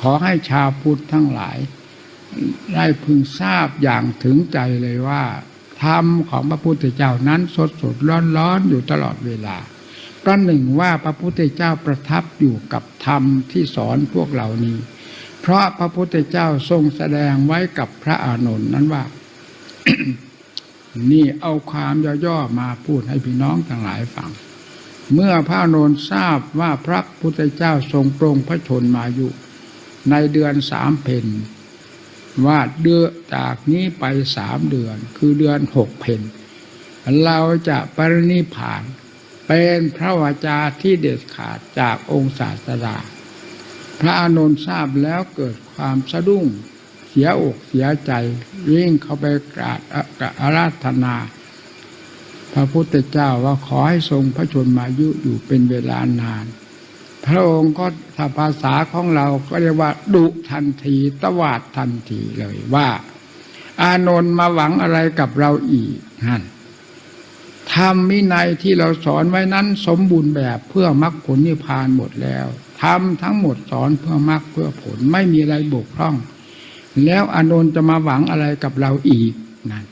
ขอให้ชาวพุทธทั้งหลาย ได้พึงทราบอย่างถึงใจเลยว่าธรรมของพระพุทธเจ้านั้นสดสดร้อนร้อนอยู่ตลอดเวลาประหนึ่งว่าพระพุทธเจ้าประทับอยู่กับธรรมที่สอนพวกเหล่านี้ เพราะพระพุทธเจ้าทรงแสดงไว้กับพระอานนท์นั้นว่า นี่เอาความย่อๆมาพูดให้พี่น้องทั้งหลายฟัง เมื่อพระอานนท์ทราบว่าพระพุทธเจ้าทรงปรงพระชนมายุ ในเดือนสามเพนว่าเดือนจากนี้ไปสามเดือน คือเดือนหกเพนเราจะปรินิพาน เป็นพระวจาที่เด็ดขาดจากองค์ศาสดาพระอานนท์ทราบแล้วเกิดความสะดุ้งเสียอกเสียใจวิ่งเข้าไปกราบกราบอาราธนา พระพุทธเจ้าว่าขอให้ทรงพระชนมายุอยู่เป็นเวลานาน พระองค์ก็ถ้าภาษาของเราก็เรียกว่า ดุทันทีตวาดทันทีเลยว่า อานนท์มาหวังอะไรกับเราอีกนั่นธรรมวินัยที่เราสอนไว้นั้น สมบูรณ์แบบเพื่อมรรคผลนิพพานหมดแล้วทำทั้งหมดสอนเพื่อมรรคเพื่อผลไม่มีอะไรบกพร่อง แล้วอานนท์จะมาหวังอะไรกับเราอีกนั่น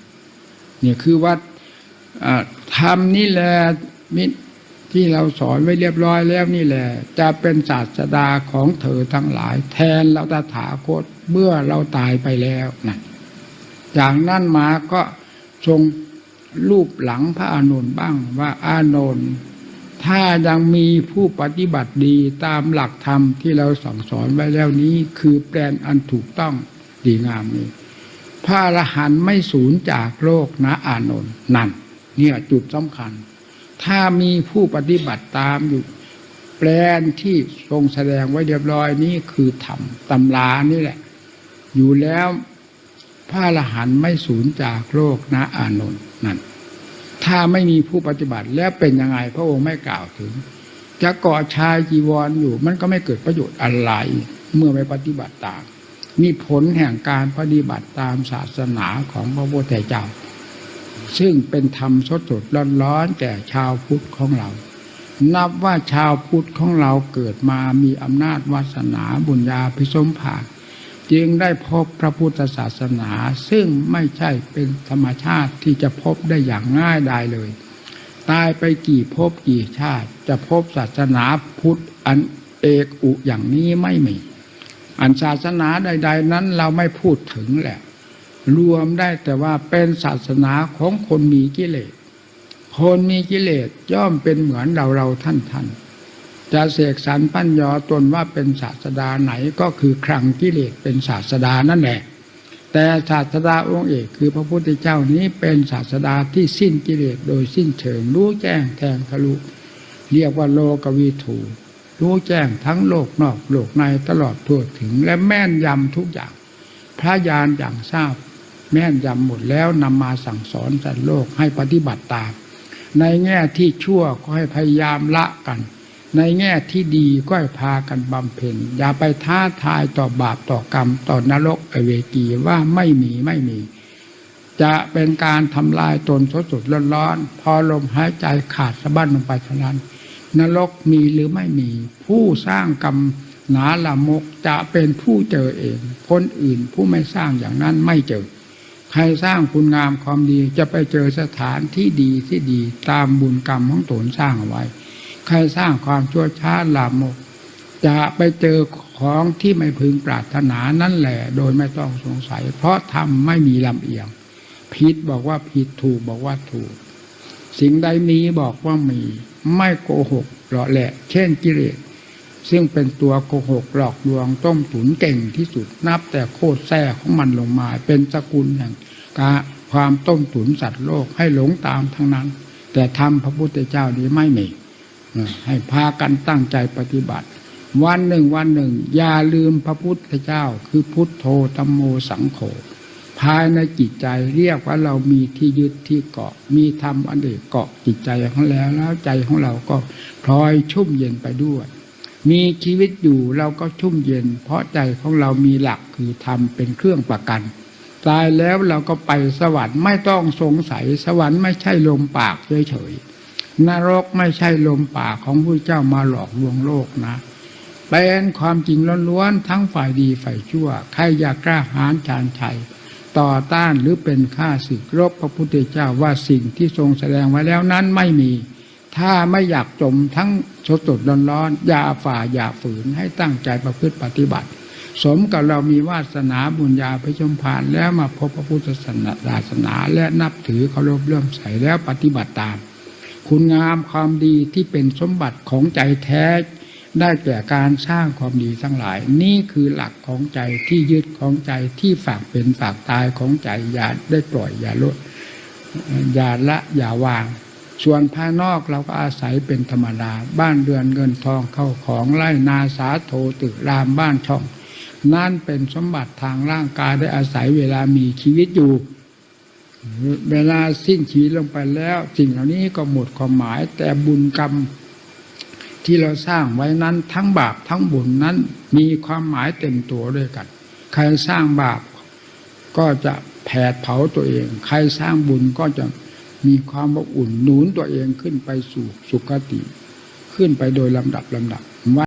เนี่ยคือว่าอ่าธรรมนี่แหละมิ ที่เราสอนไว้เรียบร้อยแล้วนี่แหละ จะเป็นศาสดาของเธอทั้งหลาย แทนเราตถาคตเมื่อเราตายไปแล้วนะจากนั้นมาก็ทรงรูปหลังพระอานนท์บ้างว่าอานนท์ถ้ายังมีผู้ปฏิบัติดีตามหลักธรรมที่เราสั่งสอนไว้แล้วนี้ คือแปลนอันถูกต้องดีงามนี้พระอรหันต์ไม่สูญจากโลกนะอานนท์นั่นเนี่ยจุดสำคัญ ถ้ามีผู้ปฏิบัติตามอยู่ แปลนที่ทรงแสดงไว้เรียบร้อยนี้คือธรรมตำรานี่แหละ อยู่แล้วพระอรหันต์ไม่สูญจากโลกนะอานนท์นั่น ถ้าไม่มีผู้ปฏิบัติแล้วเป็นยังไงพระองค์ไม่กล่าวถึง จะเกาะชายจีวรออยู่ มันก็ไม่เกิดประโยชน์อะไร เมื่อไม่ปฏิบัติตามนี่ผลแห่งการปฏิบัติตามศาสนาของพระพุทธเจ้า ซึ่งเป็นธรรมสดสดร้อนร้อนๆแก่ชาวพุทธของเรา นับว่าชาวพุทธของเราเกิดมามีอำนาจวาสนาบุญญาพิสมภาคจึงได้พบพระพุทธศาสนาซึ่งไม่ใช่เป็นธรรมชาติที่จะพบได้อย่างง่ายได้เลย ตายไปกี่ภพกี่ชาติ จะพบศาสนาพุทธอันเอกอุอย่างนี้ไม่มี อันศาสนาใด ๆ นั้นเราไม่พูดถึงแหละ รวมได้แต่ว่าเป็นศาสนาของคนมีกิเลส คนมีกิเลสย่อมเป็นเหมือนเราเราท่านท่านจะเสกสรรปั้นยอตนว่าเป็นศาสดาไหนก็คือครังกิเลสเป็นศาสดานั่นแหละ แต่ศาสดาองค์เอกคือพระพุทธเจ้านี้เป็นศาสดาที่สิ้นกิเลสโดยสิ้นเชิงรู้แจ้งแทงทะลุ เรียกว่าโลกวีถูรู้แจ้งทั้งโลกนอกโลกในตลอดทั่วถึงและแม่นยำทุกอย่าง พระญาณอย่างทราบ แม่นยำหมดแล้วนำมาสั่งสอนสัตว์โลกให้ปฏิบัติตาม ในแง่ที่ชั่วก็ให้พยายามละกัน ในแง่ที่ดีก็ให้พากันบำเพ็ญอย่าไปท้าทายต่อบาปต่อกรรมต่อนรกอเวกีว่าไม่มีไม่มี จะเป็นการทำลายตนสดสดร้อนๆพอลมหายใจขาดสะบั้นลงไปเท่านั้นนรกมีหรือไม่มี ผู้สร้างกรรมหนาละมกจะเป็นผู้เจอเอง คนอื่นผู้ไม่สร้างอย่างนั้นไม่เจอ ใครสร้างคุณงามความดีจะไปเจอสถานที่ดีที่ดีตามบุญกรรมของตนสร้างเอาไว้ ใครสร้างความชั่วช้าลามก จะไปเจอของที่ไม่พึงปรารถนานั่นแหละ โดยไม่ต้องสงสัย เพราะทำไม่มีลำเอียงผิดบอกว่าผิดถูกบอกว่าถูก สิ่งใดมีบอกว่ามี ไม่โกหกหล่อแหละ เช่นกิเลส ซึ่งเป็นตัวโกหกหลอกลวงต้มตุ๋นเก่งที่สุดนับแต่โคตรแท้ของมันลงมา เป็นสกุลแห่งการความต้มตุ๋นสัตว์โลกให้หลงตามทั้งนั้น แต่ทำพระพุทธเจ้านี้ไม่มีให้พากันตั้งใจปฏิบัติ วันหนึ่งวันหนึ่ง อย่าลืมพระพุทธเจ้า คือพุทโธตัมโมสังโฆภายในจิตใจเรียกว่าเรามีที่ยึดที่เกาะ มีธรรมอันเดกเกาะจิตใจของเราแล้วใจของเราก็พลอยชุ่มเย็นไปด้วย มีชีวิตอยู่เราก็ชุ่มเย็น เพราะใจของเรามีหลักคือธรรมเป็นเครื่องประกัน ตายแล้วเราก็ไปสวรรค์ไม่ต้องสงสัยสวรรค์ไม่ใช่ลมปากเฉยๆนรกไม่ใช่ลมปากของพระเจ้ามาหลอกลวงโลกนะเป็นความจริงล้วนๆทั้งฝ่ายดีฝ่ายชั่ว ใครอยากกล้าหาญชาญชัย ต่อต้านหรือเป็นข้าศึกรบพระพุทธเจ้าว่าสิ่งที่ทรงแสดงไว้แล้วนั้นไม่มี ถ้าไม่อยากจมทั้งสดสดร้อนๆอย่าฝ่าอย่าฝืนให้ตั้งใจประพฤติปฏิบัติ สมกับเรามีวาสนาบุญญาไปชมผ่านแล้วมาพบพระพุทธศาสนาและนับถือเคารพเลื่อมใสแล้วปฏิบัติตาม คุณงามความดีที่เป็นสมบัติของใจแท้ได้แก่การสร้างความดีทั้งหลาย นี่คือหลักของใจที่ยึดของใจที่ฝากเป็นฝากตายของใจอย่าได้ปล่อยอย่าลดอย่าละอย่าวาง ส่วนภายนอกเราก็อาศัยเป็นธรรมดา บ้านเรือนเงินทองเข้าของไร่นาสาโทตึกรามบ้านช่อง นั่นเป็นสมบัติทางร่างกายได้อาศัยเวลามีชีวิตอยู่ เวลาสิ้นชีวิตลงไปแล้ว สิ่งเหล่านี้ก็หมดความหมาย แต่บุญกรรมที่เราสร้างไว้นั้นทั้งบาปทั้งบุญนั้นมีความหมายเต็มตัวด้วยกัน ใครสร้างบาปก็จะแผดเผาตัวเอง ใครสร้างบุญก็จะ มีความอบอุ่นหนุนตัวเองขึ้นไปสู่สุคติ ขึ้นไปโดยลำดับลำดับว่า